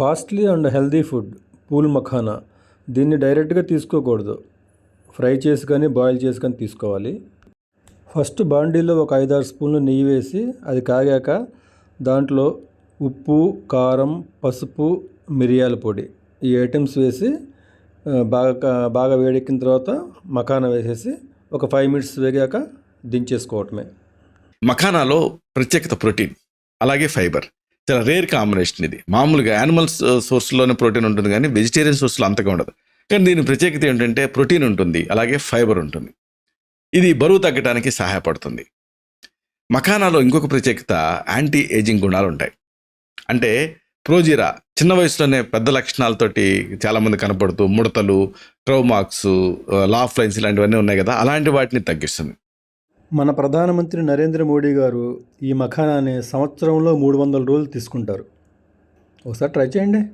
Costly and healthy food phool makhana. దీన్ని డైరెక్ట్గా తీసుకోకూడదు. ఫ్రై చేసి కానీ బాయిల్ చేసి కానీ తీసుకోవాలి. ఫస్ట్ బాండీలో ఒక ఐదారు స్పూన్లు నెయ్యి వేసి అది కాగాక దాంట్లో ఉప్పు కారం పసుపు మిరియాల పొడి ఈ ఐటమ్స్ వేసి బాగా బాగా వేడెక్కిన తర్వాత మఖానా వేసేసి ఒక ఫైవ్ మినిట్స్ వేగాక దించేసుకోవటమే. మఖానాలో ప్రత్యేకత ప్రోటీన్ అలాగే ఫైబర్. చాలా రేర్ కాంబినేషన్ ఇది. మామూలుగా యానిమల్స్ సోర్స్లోనే ప్రోటీన్ ఉంటుంది కానీ వెజిటేరియన్ సోర్స్లో అంతగా ఉండదు. కానీ దీని ప్రత్యేకత ఏంటంటే ప్రోటీన్ ఉంటుంది అలాగే ఫైబర్ ఉంటుంది. ఇది బరువు తగ్గడానికి సహాయపడుతుంది. మఖానాలో ఇంకొక ప్రత్యేకత యాంటీ ఏజింగ్ గుణాలు ఉంటాయి. అంటే ప్రోజీరా చిన్న వయసులోనే పెద్ద లక్షణాలతోటి చాలామంది కనపడుతూ ముడతలు ట్రౌమార్క్స్ లాఫ్ లైన్స్ ఇలాంటివన్నీ ఉన్నాయి కదా అలాంటి వాటిని తగ్గిస్తుంది. మన ప్రధానమంత్రి నరేంద్ర మోడీ గారు ఈ మఖానాన్ని సంవత్సరంలో మూడు వందల రోజులు తీసుకుంటారు. ఒకసారి ట్రై చేయండి.